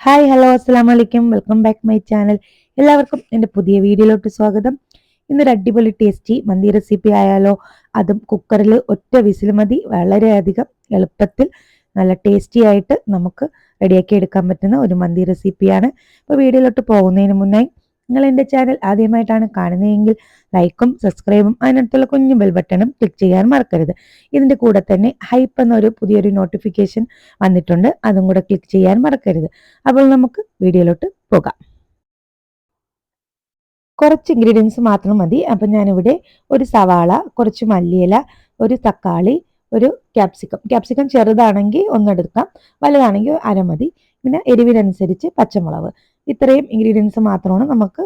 Hi hello അസ്സാം വലൈക്കും welcome back my channel എല്ലാവർക്കും എന്റെ പുതിയ വീഡിയോയിലോട്ട് സ്വാഗതം. ഇന്നൊരു അടിപൊളി ടേസ്റ്റി മന്തി റെസിപ്പി ആയാലോ അതും കുക്കറിൽ ഒറ്റ വിസിൽ മതി. വളരെയധികം എളുപ്പത്തിൽ നല്ല ടേസ്റ്റി ആയിട്ട് നമുക്ക് റെഡിയാക്കി എടുക്കാൻ പറ്റുന്ന ഒരു മന്തി റെസിപ്പിയാണ് അപ്പോൾ വീഡിയോയിലോട്ട് പോകുന്നതിന് മുന്നായി നിങ്ങൾ എന്റെ ചാനൽ ആദ്യമായിട്ടാണ് കാണുന്നതെങ്കിൽ ലൈക്കും സബ്സ്ക്രൈബും അതിനടുത്തുള്ള കുഞ്ഞു ബെൽ ബട്ടണും ക്ലിക്ക് ചെയ്യാൻ മറക്കരുത്. ഇതിന്റെ കൂടെ തന്നെ ഹൈപ്പ് എന്നൊരു പുതിയൊരു നോട്ടിഫിക്കേഷൻ വന്നിട്ടുണ്ട്. അതും കൂടെ ക്ലിക്ക് ചെയ്യാൻ മറക്കരുത്. അപ്പോൾ നമുക്ക് വീഡിയോയിലോട്ട് പോകാം. കുറച്ച് ഇൻഗ്രീഡിയൻസ് മാത്രം മതി. അപ്പം ഞാനിവിടെ ഒരു സവാള കുറച്ച് മല്ലിയില ഒരു തക്കാളി ഒരു ക്യാപ്സിക്കം ക്യാപ്സിക്കം ചെറുതാണെങ്കിൽ ഒന്നെടുക്കാം. വലുതാണെങ്കിൽ അര മതി. പിന്നെ എരിവിനനുസരിച്ച് പച്ചമുളക്. ഇത്രയും ഇൻഗ്രീഡിയൻസ് മാത്രമാണ് നമുക്ക്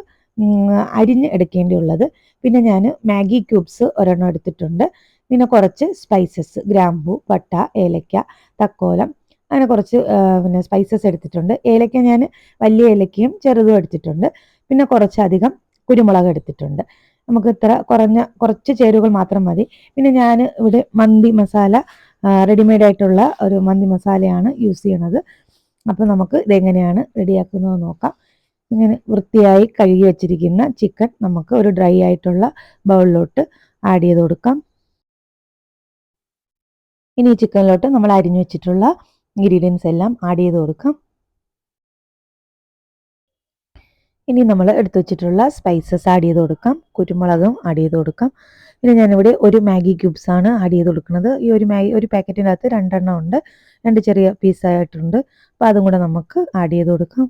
അരിഞ്ഞ് എടുക്കേണ്ടിയുള്ളത്. പിന്നെ ഞാൻ മാഗി ക്യൂബ്സ് ഒരെണ്ണം എടുത്തിട്ടുണ്ട്. പിന്നെ കുറച്ച് സ്പൈസസ് ഗ്രാമ്പൂ പട്ട ഏലക്ക തക്കോലം അങ്ങനെ കുറച്ച് പിന്നെ സ്പൈസസ് എടുത്തിട്ടുണ്ട്. ഏലക്ക ഞാൻ വലിയ ഏലക്കയും ചെറുതും എടുത്തിട്ടുണ്ട്. പിന്നെ കുറച്ചധികം കുരുമുളക് എടുത്തിട്ടുണ്ട്. നമുക്ക് ഇത്ര കുറഞ്ഞ കുറച്ച് ചേരുവകൾ മാത്രം മതി. പിന്നെ ഞാൻ ഇവിടെ മന്തി മസാല റെഡിമെയ്ഡ് ആയിട്ടുള്ള ഒരു മന്തി മസാലയാണ് യൂസ് ചെയ്യണത്. അപ്പോൾ നമുക്ക് ഇതെങ്ങനെയാണ് റെഡിയാക്കുന്നത് നോക്കാം. ഇങ്ങനെ വൃത്തിയായി കഴുകി വെച്ചിരിക്കുന്ന ചിക്കൻ നമുക്ക് ഒരു ഡ്രൈ ആയിട്ടുള്ള ബൗളിലോട്ട് ആഡ് ചെയ്ത് കൊടുക്കാം. ഇനി ഈ ചിക്കനിലോട്ട് നമ്മൾ അരിഞ്ഞു വെച്ചിട്ടുള്ള ഇൻഗ്രീഡിയൻസ് എല്ലാം ആഡ് ചെയ്ത് കൊടുക്കാം. ഇനി നമ്മൾ എടുത്തു വെച്ചിട്ടുള്ള സ്പൈസസ് ആഡ് ചെയ്ത് കൊടുക്കാം. കുരുമുളകും ആഡ് ചെയ്ത് കൊടുക്കാം. പിന്നെ ഞാനിവിടെ ഒരു മാഗി ക്യൂബ്സ് ആണ് ആഡ് ചെയ്ത് കൊടുക്കുന്നത്. ഈ ഒരു മാഗി ഒരു പാക്കറ്റിന്റെ അകത്ത് രണ്ടെണ്ണം ഉണ്ട്. രണ്ട് ചെറിയ പീസായിട്ടുണ്ട് അപ്പോൾ അതും കൂടെ നമുക്ക് ആഡ് ചെയ്ത് കൊടുക്കാം.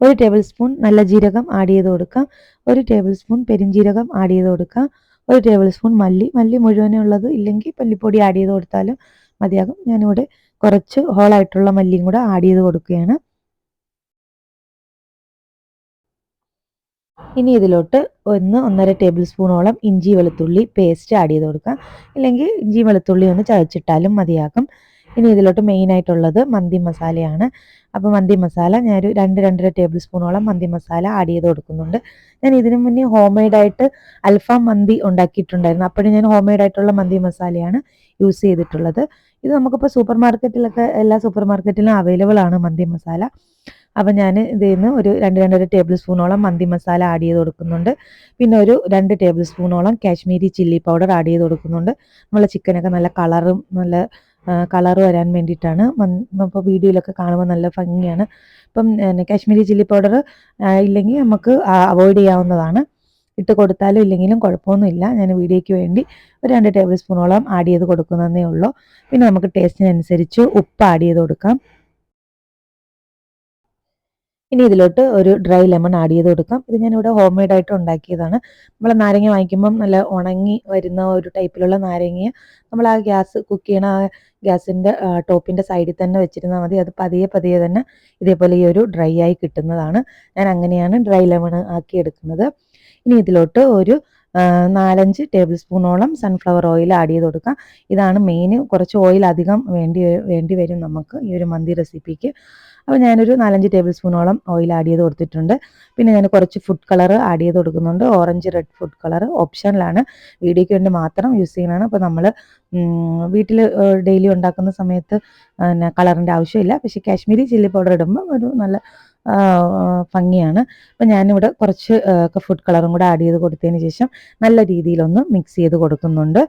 ഒരു ടേബിൾ സ്പൂൺ നല്ല ജീരകം ആഡ് ചെയ്ത് കൊടുക്കാം. ഒരു ടേബിൾ സ്പൂൺ പെരിഞ്ജീരകം ആഡ് ചെയ്ത് കൊടുക്കാം. ഒരു ടേബിൾ സ്പൂൺ മല്ലി. മല്ലി മുഴുവനേ ഉള്ളത് ഇല്ലെങ്കിൽ പല്ലിപ്പൊടി ആഡ് ചെയ്ത് കൊടുത്താലും മതിയാകും. ഞാനിവിടെ കുറച്ച് ഹോളായിട്ടുള്ള മല്ലിയും കൂടെ ആഡ് ചെയ്ത് കൊടുക്കുകയാണ്. ഇനി ഇതിലോട്ട് ഒന്ന് ഒന്നര ടേബിൾ സ്പൂണോളം ഇഞ്ചി വെളുത്തുള്ളി പേസ്റ്റ് ആഡ് ചെയ്ത് കൊടുക്കാം. ഇല്ലെങ്കിൽ ഇഞ്ചി വെളുത്തുള്ളി ഒന്ന് ചതച്ചിട്ടാലും മതിയാകും. ഇനി ഇതിലോട്ട് മെയിൻ ആയിട്ടുള്ളത് മന്തി മസാലയാണ്. അപ്പോൾ മന്തി മസാല ഞാനൊരു രണ്ട് രണ്ടര ടേബിൾ സ്പൂണോളം മന്തി മസാല ആഡ് ചെയ്ത് കൊടുക്കുന്നുണ്ട്. ഞാൻ ഇതിനു മുന്നേ ഹോം ആയിട്ട് അൽഫാം മന്തി ഉണ്ടാക്കിയിട്ടുണ്ടായിരുന്നു. അപ്പോഴും ഞാൻ ഹോം ആയിട്ടുള്ള മന്തി മസാലയാണ് യൂസ് ചെയ്തിട്ടുള്ളത്. ഇത് നമുക്കിപ്പോൾ സൂപ്പർ മാർക്കറ്റിലൊക്കെ എല്ലാ സൂപ്പർ മാർക്കറ്റിലും അവൈലബിൾ ആണ് മന്തി മസാല. അപ്പോൾ ഞാൻ ഇതിൽ നിന്ന് ഒരു രണ്ട് രണ്ടര ടേബിൾ സ്പൂണോളം മന്തി മസാല ആഡ് ചെയ്ത് കൊടുക്കുന്നുണ്ട്. പിന്നെ ഒരു രണ്ട് ടേബിൾ സ്പൂണോളം കാശ്മീരി ചില്ലി പൗഡർ ആഡ് ചെയ്ത് കൊടുക്കുന്നുണ്ട്. നമ്മളെ ചിക്കനൊക്കെ നല്ല കളറും നല്ല കളർ വരാൻ വേണ്ടിയിട്ടാണ്. ഇപ്പോൾ വീഡിയോയിലൊക്കെ കാണുമ്പോൾ നല്ല ഭംഗിയാണ്. ഇപ്പം കാശ്മീരി ചില്ലി പൗഡർ ഇല്ലെങ്കിൽ നമുക്ക് അവോയ്ഡ് ചെയ്യാവുന്നതാണ്. ഇട്ട് കൊടുത്താലും ഇല്ലെങ്കിലും കുഴപ്പമൊന്നുമില്ല. ഞാൻ വീഡിയോയ്ക്ക് വേണ്ടി ഒരു രണ്ട് ടേബിൾ സ്പൂണോളം ആഡ് ചെയ്ത് കൊടുക്കുന്നതേ ഉള്ളൂ. പിന്നെ നമുക്ക് ടേസ്റ്റിനനുസരിച്ച് ഉപ്പ് ആഡ് ചെയ്ത് കൊടുക്കാം. ഇനി ഇതിലോട്ട് ഒരു ഡ്രൈ ലെമൺ ആഡ് ചെയ്ത് കൊടുക്കാം. ഇത് ഞാനിവിടെ ഹോം മെയ്ഡ് ആയിട്ട് ഉണ്ടാക്കിയതാണ്. നമ്മൾ നാരങ്ങ വാങ്ങിക്കുമ്പം നല്ല ഉണങ്ങി വരുന്ന ഒരു ടൈപ്പിലുള്ള നാരങ്ങ നമ്മൾ ആ ഗ്യാസ് കുക്ക് ചെയ്യണ ആ ഗ്യാസിന്റെ ടോപ്പിന്റെ സൈഡിൽ തന്നെ വെച്ചിരുന്നാൽ മതി. അത് പതിയെ പതിയെ തന്നെ ഇതേപോലെ ഈ ഒരു ഡ്രൈ ആയി കിട്ടുന്നതാണ്. ഞാൻ അങ്ങനെയാണ് ഡ്രൈ ലെമൺ ആക്കി എടുക്കുന്നത്. ഇനി ഇതിലോട്ട് ഒരു നാലഞ്ച് ടേബിൾ സ്പൂണോളം സൺഫ്ലവർ ഓയിൽ ആഡ് ചെയ്ത് കൊടുക്കാം. ഇതാണ് മെയിൻ കുറച്ച് ഓയിൽ അധികം വേണ്ടി വേണ്ടി വരും നമുക്ക് ഈ ഒരു മന്തി റെസിപ്പിക്ക് അപ്പോൾ ഞാനൊരു നാലഞ്ച് ടേബിൾ സ്പൂണോളം ഓയിൽ ആഡ് ചെയ്ത് കൊടുത്തിട്ടുണ്ട്. പിന്നെ ഞാൻ കുറച്ച് ഫുഡ് കളർ ആഡ് ചെയ്ത് കൊടുക്കുന്നുണ്ട്. ഓറഞ്ച് റെഡ് ഫുഡ് കളർ ഓപ്ഷനിലാണ് വീഡിയോയ്ക്ക് വേണ്ടി മാത്രം യൂസ് ചെയ്യുന്നതാണ്. അപ്പോൾ നമ്മൾ വീട്ടിൽ ഡെയിലി ഉണ്ടാക്കുന്ന സമയത്ത് പിന്നെ കളറിന്റെ ആവശ്യമില്ല. പക്ഷേ കാശ്മീരി ചില്ലി പൗഡർ ഇടുമ്പോൾ ഒരു നല്ല ഭംഗിയാണ്. അപ്പം ഞാനിവിടെ കുറച്ച് ഫുഡ് കളറും കൂടെ ആഡ് ചെയ്ത് കൊടുത്തതിന് ശേഷം നല്ല രീതിയിലൊന്ന് മിക്സ് ചെയ്ത് കൊടുക്കുന്നുണ്ട്.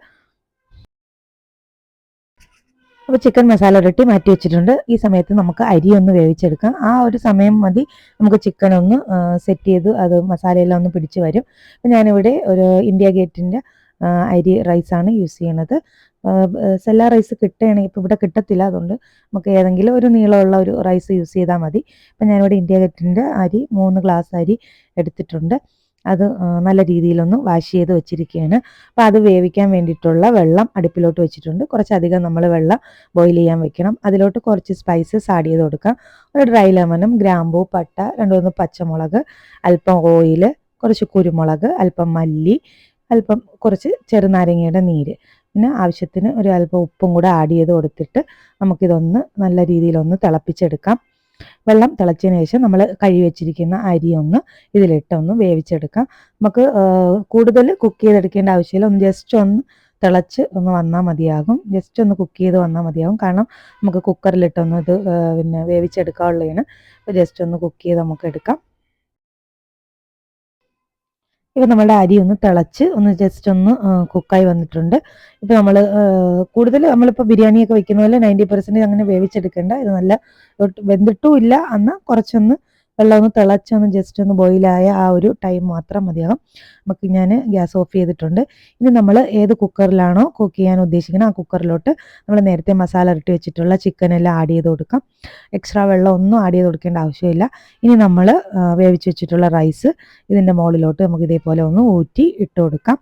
അപ്പോൾ ചിക്കൻ മസാല ഉരട്ടി മാറ്റി വെച്ചിട്ടുണ്ട്. ഈ സമയത്ത് നമുക്ക് അരി ഒന്ന് വേവിച്ചെടുക്കാം. ആ ഒരു സമയം മതി. നമുക്ക് ചിക്കൻ ഒന്ന് സെറ്റ് ചെയ്ത് അത് മസാലയെല്ലാം ഒന്ന് പിടിച്ച് വരും. അപ്പം ഞാനിവിടെ ഒരു ഇന്ത്യ ഗേറ്റിന്റെ അരി റൈസാണ് യൂസ് ചെയ്യണത്. സെല്ല റൈസ് കിട്ടുകയാണെങ്കിൽ ഇപ്പോൾ ഇവിടെ കിട്ടത്തില്ല. അതുകൊണ്ട് നമുക്ക് ഏതെങ്കിലും ഒരു നീളമുള്ള ഒരു റൈസ് യൂസ് ചെയ്താൽ മതി. അപ്പം ഞാനിവിടെ ഇന്ത്യ ഗേറ്റിന്റെ അരി മൂന്ന് ഗ്ലാസ് അരി എടുത്തിട്ടുണ്ട്. അത് നല്ല രീതിയിലൊന്ന് വാഷ് ചെയ്ത് വെച്ചിരിക്കുകയാണ്. അപ്പോൾ അത് വേവിക്കാൻ വേണ്ടിയിട്ടുള്ള വെള്ളം അടുപ്പിലോട്ട് വെച്ചിട്ടുണ്ട്. കുറച്ചധികം നമ്മൾ വെള്ളം ബോയിൽ ചെയ്യാൻ വെക്കണം. അതിലോട്ട് കുറച്ച് സ്പൈസസ് ആഡ് ചെയ്ത് കൊടുക്കാം. ഒരു ഡ്രൈ ലെമണും ഗ്രാമ്പൂ പട്ട രണ്ടു മൂന്ന് പച്ചമുളക് അല്പം ഓയിൽ കുറച്ച് കുരുമുളക് അല്പം മല്ലി അല്പം കുറച്ച് ചെറുനാരങ്ങയുടെ നീര്. പിന്നെ ആവശ്യത്തിന് ഒരു അല്പം ഉപ്പും കൂടെ ആഡ് ചെയ്ത് കൊടുത്തിട്ട് നമുക്കിതൊന്ന് നല്ല രീതിയിലൊന്ന് തിളപ്പിച്ചെടുക്കാം. വെള്ളം തിളച്ചതിന് ശേഷം നമ്മൾ കഴുകി വെച്ചിരിക്കുന്ന അരി ഒന്ന് ഇതിലിട്ടൊന്ന് വേവിച്ചെടുക്കാം. നമുക്ക് കൂടുതൽ കുക്ക് ചെയ്തെടുക്കേണ്ട ആവശ്യമില്ല. ഒന്ന് ജസ്റ്റ് ഒന്ന് തിളച്ച് ഒന്ന് വന്നാൽ മതിയാകും. ജസ്റ്റ് ഒന്ന് കുക്ക് ചെയ്ത് വന്നാൽ മതിയാകും. കാരണം നമുക്ക് കുക്കറിലിട്ടൊന്ന് ഇത് പിന്നെ വേവിച്ചെടുക്കാനുള്ളതാണ് അപ്പോൾ ജസ്റ്റ് ഒന്ന് കുക്ക് ചെയ്ത് നമുക്ക് എടുക്കാം. ഇപ്പം നമ്മുടെ അരി ഒന്ന് തിളച്ച് ഒന്ന് ജസ്റ്റ് ഒന്ന് കുക്കായി വന്നിട്ടുണ്ട്. ഇപ്പം നമ്മൾ കൂടുതൽ നമ്മളിപ്പോൾ ബിരിയാണിയൊക്കെ വെക്കുന്ന പോലെ നയന്റി പെർസെന്റേജ് അങ്ങനെ വേവിച്ചെടുക്കേണ്ട. ഇത് നല്ല വെന്തിട്ടും ഇല്ല. എന്നാൽ കുറച്ചൊന്ന് വെള്ളം ഒന്ന് തിളച്ചൊന്ന് ജസ്റ്റ് ഒന്ന് ബോയിലായ ആ ഒരു ടൈം മാത്രം മതിയാകും നമുക്ക് ഞാൻ ഗ്യാസ് ഓഫ് ചെയ്തിട്ടുണ്ട്. ഇനി നമ്മൾ ഏത് കുക്കറിലാണോ കുക്ക് ചെയ്യാൻ ഉദ്ദേശിക്കുന്നത് ആ കുക്കറിലോട്ട് നമ്മൾ നേരത്തെ മസാല ഇരട്ടി വെച്ചിട്ടുള്ള ചിക്കനെല്ലാം ആഡ് ചെയ്ത് കൊടുക്കാം. എക്സ്ട്രാ വെള്ളം ഒന്നും ആഡ് ചെയ്ത് കൊടുക്കേണ്ട ആവശ്യമില്ല. ഇനി നമ്മൾ വേവിച്ച് വെച്ചിട്ടുള്ള റൈസ് ഇതിന്റെ മുകളിലോട്ട് നമുക്ക് ഇതേപോലെ ഒന്ന് ഊറ്റി ഇട്ട് കൊടുക്കാം.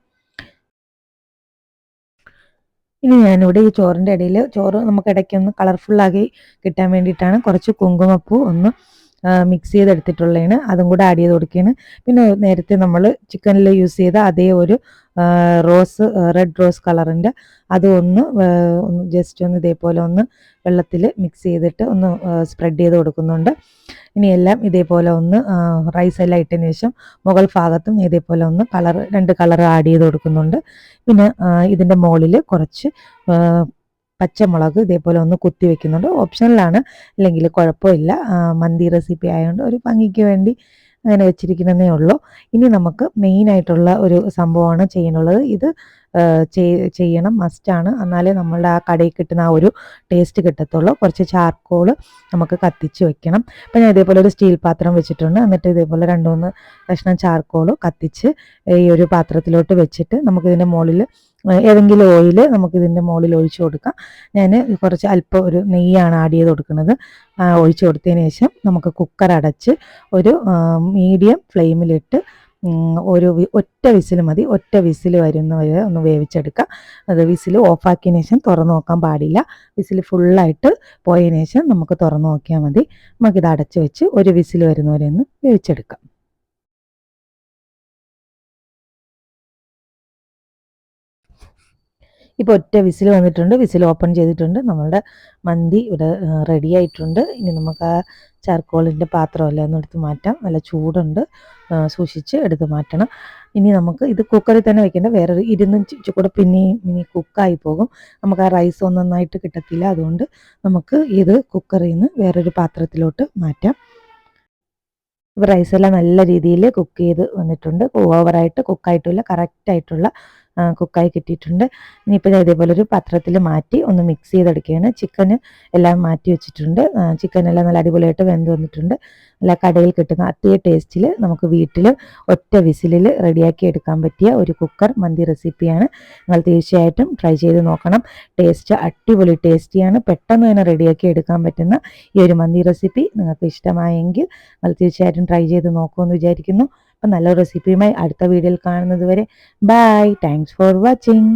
ഇനി ഞാനിവിടെ ഈ ചോറിന്റെ ഇടയിൽ ചോറ് നമുക്ക് ഇടയ്ക്കൊന്ന് കളർഫുള്ളാക്കി കിട്ടാൻ വേണ്ടിയിട്ടാണ് കുറച്ച് കുങ്കുമപ്പൂ ഒന്ന് മിക്സ് ചെയ്തെടുത്തിട്ടുള്ളതാണ്. അതും കൂടെ ആഡ് ചെയ്ത് കൊടുക്കുകയാണ്. പിന്നെ നേരത്തെ നമ്മൾ ചിക്കനിൽ യൂസ് ചെയ്ത അതേ ഒരു റോസ് റെഡ് റോസ് കളറിന്റെ അത് ഒന്ന് ജസ്റ്റ് ഒന്ന് ഇതേപോലെ ഒന്ന് വെള്ളത്തിൽ മിക്സ് ചെയ്തിട്ട് ഒന്ന് സ്പ്രെഡ് ചെയ്ത് കൊടുക്കുന്നുണ്ട്. ഇനി എല്ലാം ഇതേപോലെ ഒന്ന് റൈസ് എല്ലാം ഇട്ടതിന് ശേഷം മുകൾ ഭാഗത്തും ഇതേപോലെ ഒന്ന് കളർ രണ്ട് കളർ ആഡ് ചെയ്ത് കൊടുക്കുന്നുണ്ട്. പിന്നെ ഇതിന്റെ മുകളിൽ കുറച്ച് പച്ചമുളക് ഇതേപോലെ ഒന്ന് കുത്തി വെക്കുന്നുണ്ട്. ഓപ്ഷനിലാണ്. അല്ലെങ്കിൽ കുഴപ്പമില്ല. മന്തി റെസിപ്പി ആയതുകൊണ്ട് ഒരു ഭംഗിക്ക് വേണ്ടി അങ്ങനെ വെച്ചിരിക്കുന്നതേ ഉള്ളൂ. ഇനി നമുക്ക് മെയിൻ ആയിട്ടുള്ള ഒരു സംഭവമാണ് ചെയ്യാനുള്ളത്. ഇത് ചെയ്യണം. മസ്റ്റാണ് എന്നാലേ നമ്മളുടെ ആ കടയിൽ കിട്ടുന്ന ആ ഒരു ടേസ്റ്റ് കിട്ടത്തുള്ളൂ. കുറച്ച് ചാർക്കോൾ നമുക്ക് കത്തിച്ച് വെക്കണം. അപ്പം ഞാൻ ഇതേപോലെ ഒരു സ്റ്റീൽ പാത്രം വെച്ചിട്ടുണ്ട്. എന്നിട്ട് ഇതേപോലെ രണ്ട് മൂന്ന് കഷ്ണം ചാർക്കോൾ കത്തിച്ച് ഈ ഒരു പാത്രത്തിലോട്ട് വെച്ചിട്ട് നമുക്കിതിന്റെ മുകളിൽ ഏതെങ്കിലും ഓയിൽ നമുക്കിതിന്റെ മുകളിൽ ഒഴിച്ചു കൊടുക്കാം. ഞാൻ കുറച്ച് അല്പം ഒരു നെയ്യാണ് ആഡ് ചെയ്ത് കൊടുക്കുന്നത്. ഒഴിച്ചു കൊടുത്തതിന് ശേഷം നമുക്ക് കുക്കർ അടച്ച് ഒരു മീഡിയം ഫ്ലെയിമിലിട്ട് ഒരു ഒറ്റ വിസിൽ മതി. ഒറ്റ വിസിൽ വരുന്ന വരെ ഒന്ന് വേവിച്ചെടുക്കാം. അത് വിസിൽ ഓഫാക്കിയതിന് ശേഷം തുറന്നു നോക്കാൻ പാടില്ല. വിസിൽ ഫുള്ളായിട്ട് പോയതിന് ശേഷം നമുക്ക് തുറന്നു നോക്കിയാൽ മതി. നമുക്കിത് അടച്ചു വെച്ച് ഒരു വിസിൽ വരുന്നവരെ ഒന്ന് വേവിച്ചെടുക്കാം. ഇപ്പോൾ ഒറ്റ വിസിൽ വന്നിട്ടുണ്ട്. വിസിൽ ഓപ്പൺ ചെയ്തിട്ടുണ്ട്. നമ്മളുടെ മന്തി ഇവിടെ റെഡി ആയിട്ടുണ്ട്. ഇനി നമുക്ക് ആ ചാർക്കോളിന്റെ പാത്രമെല്ലാം ഒന്ന് എടുത്ത് മാറ്റാം. നല്ല ചൂടുണ്ട്. സൂക്ഷിച്ച് എടുത്ത് മാറ്റണം. ഇനി നമുക്ക് ഇത് കുക്കറിൽ തന്നെ വെക്കേണ്ട. വേറൊരു ഇരുന്ന് കൂടെ പിന്നെയും ഇനി കുക്കായി പോകും. നമുക്ക് ആ റൈസ് ഒന്നും നന്നായിട്ട് കിട്ടത്തില്ല. അതുകൊണ്ട് നമുക്ക് ഇത് കുക്കറിൽ നിന്ന് വേറൊരു പാത്രത്തിലോട്ട് മാറ്റാം. ഇപ്പോൾ റൈസെല്ലാം നല്ല രീതിയിൽ കുക്ക് ചെയ്ത് വന്നിട്ടുണ്ട്. ഓവറായിട്ട് കുക്കായിട്ടില്ല കറക്റ്റായിട്ടുള്ള കുക്കായി കിട്ടിയിട്ടുണ്ട്. ഇനിയിപ്പോൾ ഇതേപോലെ ഒരു പാത്രത്തിൽ മാറ്റി ഒന്ന് മിക്സ് ചെയ്തെടുക്കുകയാണ്. ചിക്കൻ എല്ലാം മാറ്റി വെച്ചിട്ടുണ്ട്. ചിക്കൻ എല്ലാം നല്ല അടിപൊളിയായിട്ട് വെന്ത് വന്നിട്ടുണ്ട്. നല്ല കടയിൽ കിട്ടുന്ന അതേ ടേസ്റ്റിൽ നമുക്ക് വീട്ടിൽ ഒറ്റ വിസിലിൽ റെഡിയാക്കി എടുക്കാൻ പറ്റിയ ഒരു കുക്കർ മന്തി റെസിപ്പിയാണ് നിങ്ങൾ തീർച്ചയായിട്ടും ട്രൈ ചെയ്ത് നോക്കണം. ടേസ്റ്റ് അടിപൊളി ടേസ്റ്റിയാണ് പെട്ടെന്ന് തന്നെ റെഡിയാക്കി എടുക്കാൻ പറ്റുന്ന ഈ ഒരു മന്തി റെസിപ്പി നിങ്ങൾക്ക് ഇഷ്ടമായെങ്കിൽ നിങ്ങൾ തീർച്ചയായിട്ടും ട്രൈ ചെയ്ത് നോക്കുമെന്ന് വിചാരിക്കുന്നു. അപ്പം നല്ലൊരു റെസിപ്പിയുമായി അടുത്ത വീഡിയോയിൽ കാണുന്നത് വരെ ബൈ താങ്ക്സ് ഫോർ വാച്ചിങ്